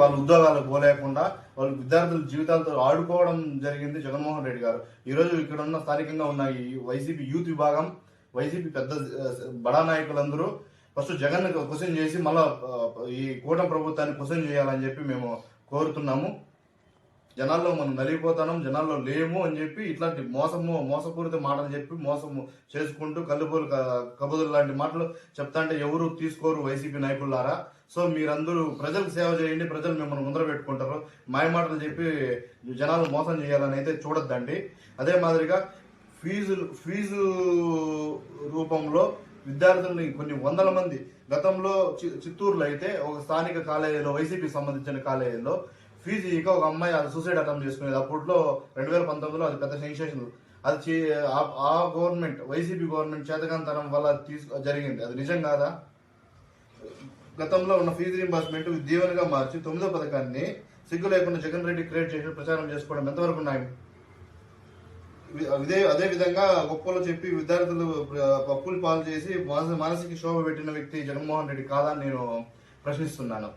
వాళ్ళ ఉద్యోగాలకు పోలేకుండా వాళ్ళ విద్యార్థుల జీవితాలతో ఆడుకోవడం జరిగింది జగన్మోహన్ రెడ్డి గారు. ఈ రోజు ఇక్కడ ఉన్న స్థానికంగా ఉన్న ఈ వైసీపీ యూత్ విభాగం వైసీపీ పెద్ద బడా నాయకులందరూ ఫస్ట్ జగన్ క్వశ్చన్ చేసి మళ్ళా ఈ కూటమి ప్రభుత్వాన్ని క్వశ్చన్ చేయాలని చెప్పి మేము కోరుతున్నాము. జనాల్లో మనం నలిగిపోతాం జనాల్లో లేము అని చెప్పి ఇట్లాంటి మోసము మోసపూరిత మాటలు చెప్పి మోసము చేసుకుంటూ కల్లుబోలు కబుదులు లాంటి మాటలు చెప్తాంటే ఎవరు తీసుకోరు వైసీపీ నాయకులారా సో మీరందరూ ప్రజలకు సేవ చేయండి ప్రజలు మిమ్మల్ని ముందర పెట్టుకుంటారు. మాయ మాటలు చెప్పి జనాలు మోసం చేయాలని అయితే చూడొద్దండి. అదే మాదిరిగా ఫీజులు ఫీజు రూపంలో విద్యార్థుల్ని కొన్ని వందల మంది గతంలో చి- చిత్తూరులో అయితే ఒక స్థానిక కాలేజీలో వైసీపీ సంబంధించిన కాలేజీలో ఫీజు ఇక ఒక అమ్మాయి అది సూసైడ్ అటెంప్ట్ చేసుకునేది. అప్పట్లో రెండు వేల పంతొమ్మిదిలో అది పెద్ద సెన్సేషన్ అది ఆ- ఆ గవర్నమెంట్ వైసీపీ గవర్నమెంట్ చేతకాంతనం వల్ల తీసు జరిగింది. అది నిజం కాదా? గతంలో ఉన్న ఫీజు రీంబర్స్మెంట్ దీవెనగా మార్చి తొమ్మిదో పథకాన్ని సిగ్గు లేకుండా జగన్ రెడ్డి క్రియేట్ చేసి ప్రచారం చేసుకోవడం ఎంతవరకు ఉన్నాయి ఇదే అదే విధంగా గొప్పలో చెప్పి విద్యార్థులు పప్పులు పాలు చేసి మానసిక శోభ పెట్టిన వ్యక్తి జగన్మోహన్ రెడ్డి కాదని నేను ప్రశ్నిస్తున్నాను.